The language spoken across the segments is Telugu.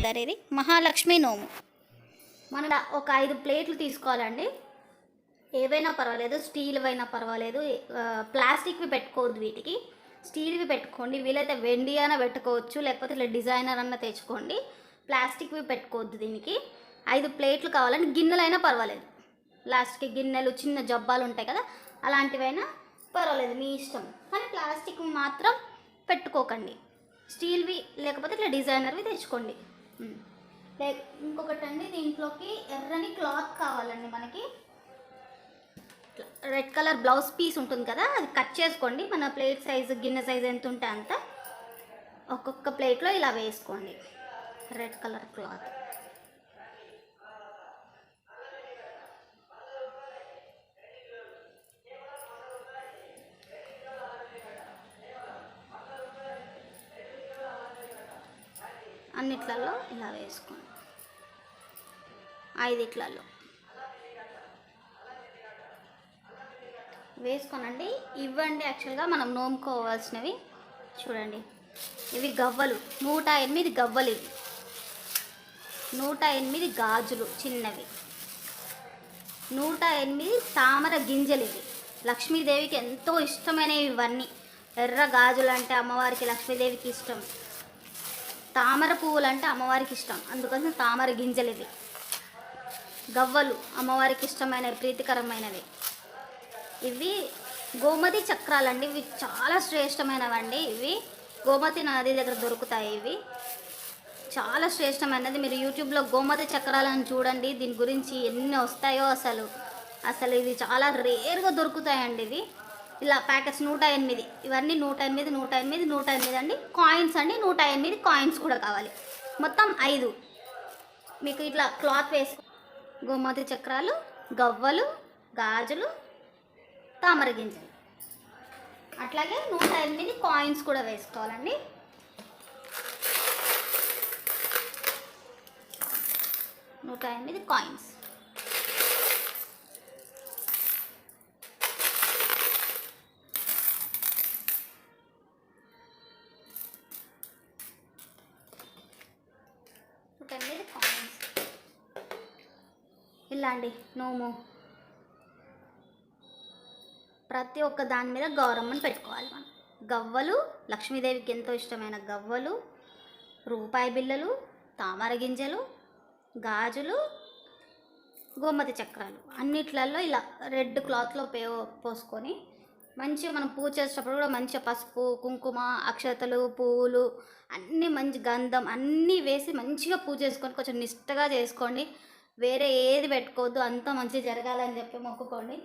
చెప్తారు ఇది మహాలక్ష్మి నోము. మన ఒక ఐదు ప్లేట్లు తీసుకోవాలండి. ఏవైనా పర్వాలేదు స్టీల్ అయినా పర్వాలేదు ప్లాస్టిక్వి పెట్టుకోవద్దు వీటికి. స్టీల్వి పెట్టుకోండి వీలైతే వెండి అయినా పెట్టుకోవచ్చు లేకపోతే ఇట్లా డిజైనర్ అన్న తెచ్చుకోండి. ప్లాస్టిక్వి పెట్టుకోవద్దు దీనికి. ఐదు ప్లేట్లు కావాలంటే గిన్నెలైనా పర్వాలేదు. లాస్ట్కి గిన్నెలు చిన్న జబ్బాలు ఉంటాయి కదా అలాంటివైనా పర్వాలేదు మీ ఇష్టం. కానీ ప్లాస్టిక్ మాత్రం పెట్టుకోకండి. స్టీల్వి లేకపోతే ఇట్లా డిజైనర్వి తెచ్చుకోండి. Hmm. ఉమ్. ఇంకొకటి అండి దీంట్లోకి ఎర్రని క్లాత్ కావాలండి మనకి. రెడ్ కలర్ బ్లౌజ్ పీస్ ఉంటుంది కదా అది కట్ చేసుకోండి. మన ప్లేట్ సైజు గిన్నె సైజు ఎంత ఉంటే అంత ఒక్కొక్క ప్లేట్లో ఇలా వేసుకోండి. రెడ్ కలర్ క్లాత్ అన్నిట్లలో ఇలా వేసుకోండి. ఐదిట్లలో. వేసుకోనండి. ఇవ్వండి యాక్చువల్గా మనం నోముకోవాల్సినవి. చూడండి. ఇవి గవ్వలు. నూట ఎనిమిది గవ్వలు ఇవి. నూట ఎనిమిది గాజులు చిన్నవి. నూట ఎనిమిది తామర గింజలు ఇవి. లక్ష్మీదేవికి ఎంతో ఇష్టమైనవి ఇవన్నీ. ఎర్ర గాజులు అంటే అమ్మవారికి లక్ష్మీదేవికి ఇష్టం. తామర పువ్వులు అంటే అమ్మవారికి ఇష్టం. అందుకోసం తామర గింజలు ఇవి గవ్వలు అమ్మవారికి ఇష్టమైనవి ప్రీతికరమైనవి. ఇవి గోమతి చక్రాలండి. ఇవి చాలా శ్రేష్టమైనవండి. ఇవి గోమతి నది దగ్గర దొరుకుతాయి ఇవి. చాలా శ్రేష్టమైనది. మీరు యూట్యూబ్లో గోమతి చక్రాలను చూడండి. దీని గురించి ఎన్ని వస్తాయో అసలు. అసలు ఇవి చాలా రేర్గా దొరుకుతాయండి ఇవి. ఇలా ప్యాకెట్స్ నూట ఎనిమిది. ఇవన్నీ నూట ఎనిమిది నూట ఎనిమిది నూట ఎనిమిది అండి. కాయిన్స్ అండి నూట ఎనిమిది కాయిన్స్ కూడా కావాలి. మొత్తం ఐదు. మీకు ఇట్లా క్లాత్ వేసి గోమతి చక్రాలు గవ్వలు గాజులు తామర గింజలు. అట్లాగే నూట ఎనిమిది కాయిన్స్ కూడా వేసుకోవాలండి. నూట ఎనిమిది కాయిన్స్. నూట ఎనిమిది ఇలా అండి నోము ప్రతి ఒక్క దాని మీద గౌరమ్మని పెట్టుకోవాలి మనం. గవ్వలు లక్ష్మీదేవికి ఎంతో ఇష్టమైన గవ్వలు రూపాయి బిళ్ళలు తామర గింజలు గాజులు గోమతి చక్రాలు. అన్నిట్లలో ఇలా రెడ్ క్లాత్లో పే పోసుకొని మంచిగా మనం పూజ చేసేటప్పుడు కూడా మంచిగా పసుపు కుంకుమ అక్షతలు పువ్వులు అన్నీ మంచి గంధం అన్నీ వేసి మంచిగా పూజ చేసుకొని కొంచెం నిష్టగా చేసుకోండి. వేరే ఏది పెట్టుకోవద్దు అంతా మంచిగా జరగాలని చెప్పి మొక్కుకోండి.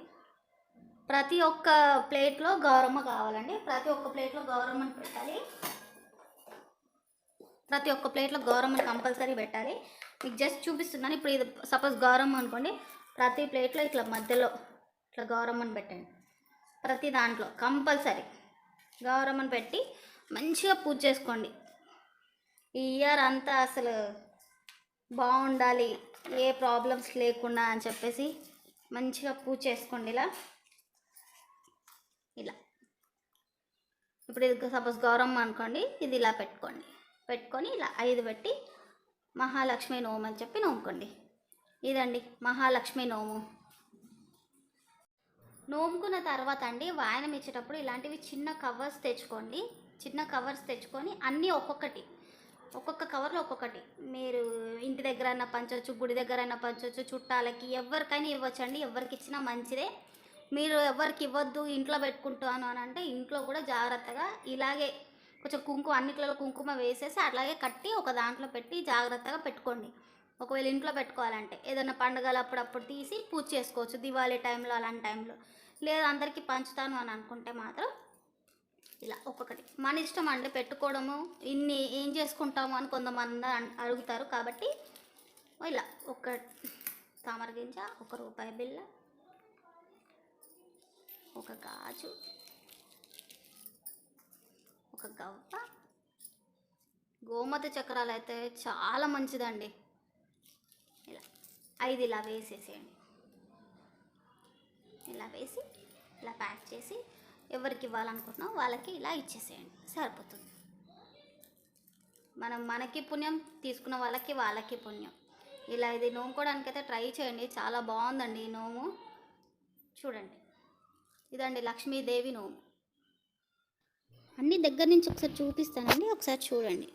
ప్రతి ఒక్క ప్లేట్లో గౌరమ్మ కావాలండి. ప్రతి ఒక్క ప్లేట్లో గౌరమ్మని పెట్టాలి. ప్రతి ఒక్క ప్లేట్లో గౌరమ్మని కంపల్సరీ పెట్టాలి. మీకు జస్ట్ చూపిస్తున్నాను. ఇప్పుడు ఇది సపోజ్ గౌరమ్మ అనుకోండి ప్రతి ప్లేట్లో ఇట్లా మధ్యలో ఇట్లా గౌరమ్మని పెట్టండి. ప్రతి దాంట్లో కంపల్సరీ. గౌరమ్మని పెట్టి మంచిగా పూజ చేసుకోండి. ఈ ఇయర్ అంతా అసలు బాగుండాలి ఏ ప్రాబ్లమ్స్ లేకుండా అని చెప్పేసి మంచిగా పూజ చేసుకోండి ఇలా. ఇలా. ఇప్పుడు ఇది సపోజ్ గౌరమ్మ అనుకోండి ఇది ఇలా పెట్టుకోండి. పెట్టుకొని ఇలా ఐదు పెట్టి మహాలక్ష్మి నోము అని చెప్పి నోముకోండి. ఇదండి మహాలక్ష్మి నోము. నోముకున్న తర్వాత అండి వాయనం ఇచ్చేటప్పుడు ఇలాంటివి చిన్న కవర్స్ తెచ్చుకోండి. చిన్న కవర్స్ తెచ్చుకొని అన్నీ ఒక్కొక్కటి ఒక్కొక్క కవర్లో ఒక్కొక్కటి. మీరు ఇంటి దగ్గర అయినా పంచవచ్చు గుడి దగ్గర అయినా పంచవచ్చు చుట్టాలకి ఎవరికైనా ఇవ్వచ్చండి. ఎవరికి ఇచ్చినా మంచిదే. మీరు ఎవరికి ఇవ్వద్దు ఇంట్లో పెట్టుకుంటాను అని అంటే ఇంట్లో కూడా జాగ్రత్తగా ఇలాగే కొంచెం కుంకుమ అన్నిట్లలో కుంకుమ వేసేసి అట్లాగే కట్టి ఒక దాంట్లో పెట్టి జాగ్రత్తగా పెట్టుకోండి. ఒకవేళ ఇంట్లో పెట్టుకోవాలంటే ఏదైనా పండుగలు అప్పుడప్పుడు తీసి పూజ చేసుకోవచ్చు. దివాళీ టైంలో అలాంటి టైంలో లేదు అందరికీ పంచుతాను అని అనుకుంటే మాత్రం ఇలా ఒక్కొక్కటి. మన ఇష్టం అండి పెట్టుకోవడము ఇన్ని ఏం చేసుకుంటాము అని కొంతమంది అడుగుతారు కాబట్టి ఇలా ఒక తామర గింజ ఒక రూపాయి బిల్ల ఒక గాజు ఒక గవ్వ. గోమతి చక్రాలు అయితే చాలా మంచిదండి. ఇలా ఐదు ఇలా వేసేసేయండి. ఇలా వేసి ఇలా ప్యాక్ చేసి ఎవరికి ఇవ్వాలనుకుంటున్నాం వాళ్ళకి ఇలా ఇచ్చేసేయండి. సరిపోతుంది. మనం మనకి పుణ్యం తీసుకున్న వాళ్ళకి వాళ్ళకి పుణ్యం. ఇలా ఇది నోముకోవడానికి అయితే ట్రై చేయండి. చాలా బాగుందండి ఈ నోము. చూడండి. ఇదండి లక్ష్మీదేవి నోము. అన్నీ దగ్గర నుంచి ఒకసారి చూపిస్తానండి. ఒకసారి చూడండి.